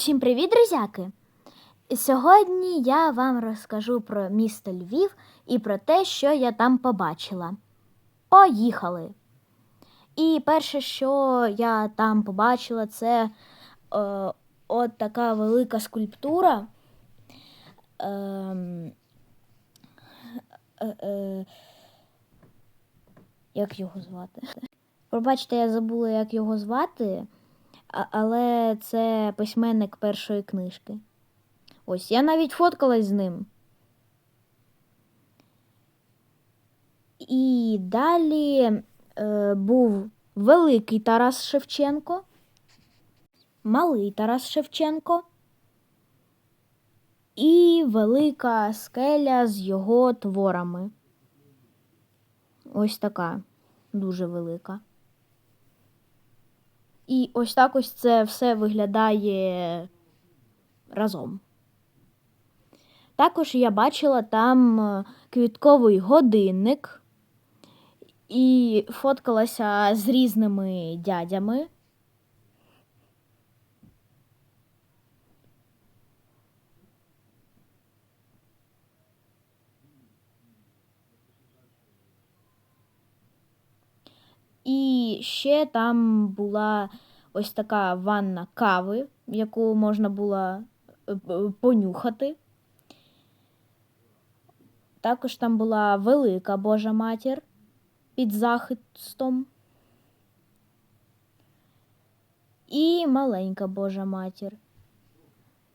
Усім привіт, друзяки! Сьогодні я вам розкажу про місто Львів і про те, що я там побачила. Поїхали! І перше, що я там побачила, це е, от така велика скульптура. Ем, е, е, як його звати? Пробачте, я забула, як його звати. Але це письменник першої книжки. Ось, я навіть фоткалась з ним. І далі е, був великий Тарас Шевченко, малий Тарас Шевченко і велика скеля з його творами. Ось така, дуже велика. І ось так ось це все виглядає разом. Також я бачила там е, квітковий годинник і фоткалася з різними дядями. І ще там була ось така ванна кави, яку можна було е, понюхати. Також там була велика Божа матір під захистом. І маленька Божа матір.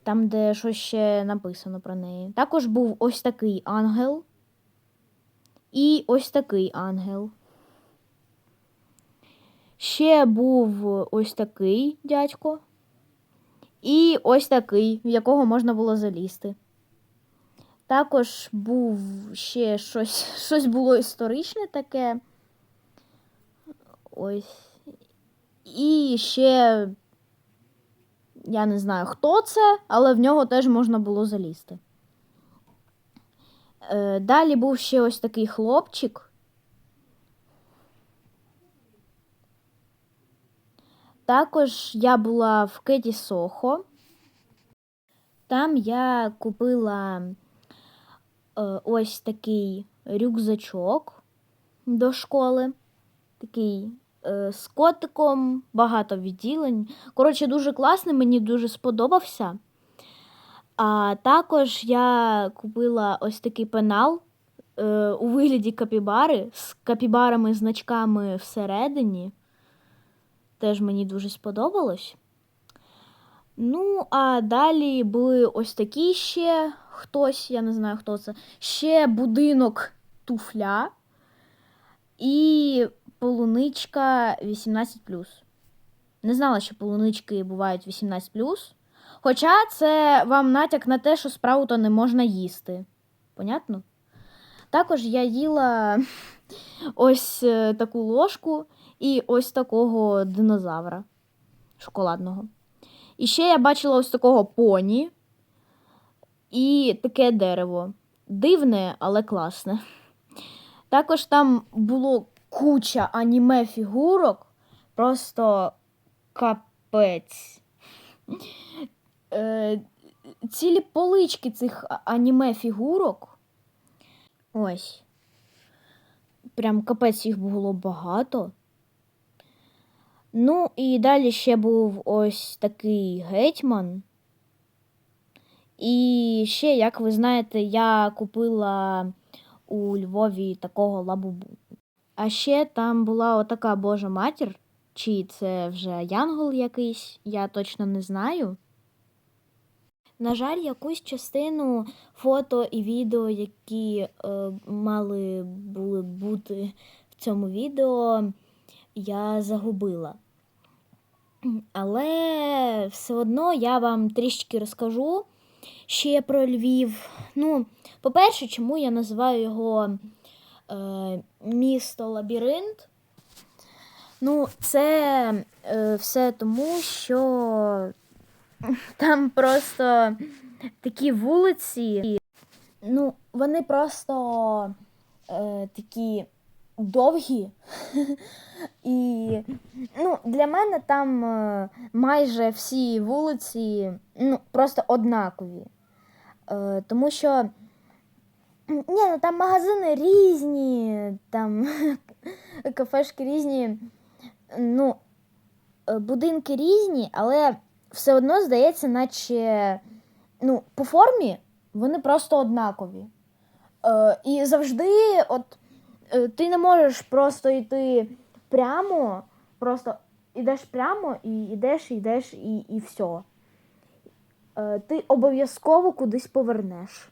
Там, де щось ще написано про неї. Також був ось такий ангел. І ось такий ангел. Ще був ось такий дядько. І ось такий, в якого можна було залізти. Також був ще щось, щось було історичне таке. Ось. І ще я не знаю, хто це, але в нього теж можна було залізти. Е, Далі був ще ось такий хлопчик. Також я була в Кеті Сохо. Там я купила е, ось такий рюкзачок до школи. Такий е, з котиком, багато відділень. Коротше, дуже класний, мені дуже сподобався. А також я купила ось такий пенал е, у вигляді капібари з капібарами значками всередині. Теж мені дуже сподобалось. Ну, а далі були ось такі ще хтось, я не знаю, хто це. Ще будинок туфля і полуничка 18. Не знала, що полунички бувають 18. Хоча це вам натяк на те, що справу то не можна їсти. Понятно? Також я їла ось е, таку ложку і ось такого динозавра шоколадного. І ще я бачила ось такого поні і таке дерево. Дивне, але класне. Також там було куча аніме фігурок, просто капець. Е, цілі полички цих аніме фігурок. Ось. Прям капець їх було багато. Ну, і далі ще був ось такий гетьман. І ще, як ви знаєте, я купила у Львові такого лабубу. А ще там була отака Божа матір, чи це вже янгол якийсь, я точно не знаю. На жаль, якусь частину фото і відео, які е, мали були бути в цьому відео, я загубила. Але все одно я вам трішки розкажу ще про Львів. Ну, по-перше, чому я називаю його е, місто Лабіринт? Ну, це е, все тому, що там просто такі вулиці. Ну, вони просто е, такі довгі. І ну, для мене там е, майже всі вулиці ну, просто однакові. Е, тому що ні, ну там магазини різні, там кафешки різні, ну, е, будинки різні, але все одно здається, наче ну, по формі вони просто однакові. І завжди, от ти не можеш просто йти прямо, просто йдеш прямо і йдеш, і йдеш, і, і все. Е, ти обов'язково кудись повернеш.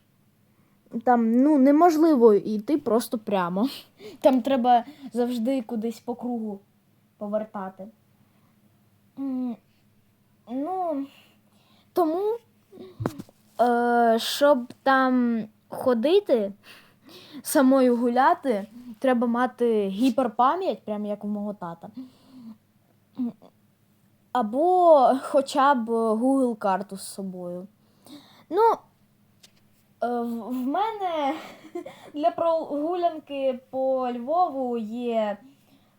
Там ну, неможливо йти просто прямо. Там треба завжди кудись по кругу повертати. Ну, тому, е, щоб там ходити, самою гуляти, треба мати гіперпам'ять, прям як у мого тата. Або хоча б Google карту з собою. Ну, е, в в мене для прогулянки по Львову є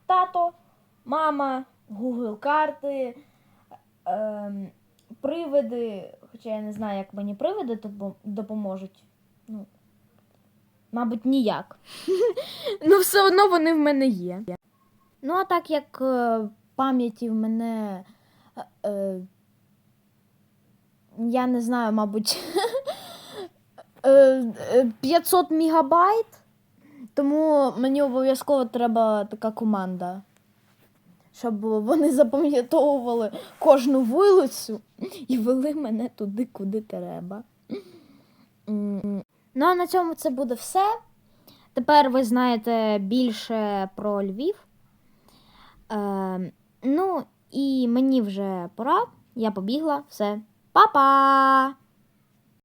тато, мама, Google карти, ем, привиди, хоча я не знаю, як мені привиди допоможуть. Ну, мабуть, ніяк. ну, все одно вони в мене є. Ну, а так як е, пам'яті в мене. е, е, я не знаю, мабуть, е, е, 500 мегабайт, тому мені обов'язково треба така команда, щоб вони запам'ятовували кожну вулицю і вели мене туди, куди треба. Ну, а на цьому це буде все. Тепер ви знаєте більше про Львів. Е, ну, і мені вже пора. Я побігла. Все. Па-па!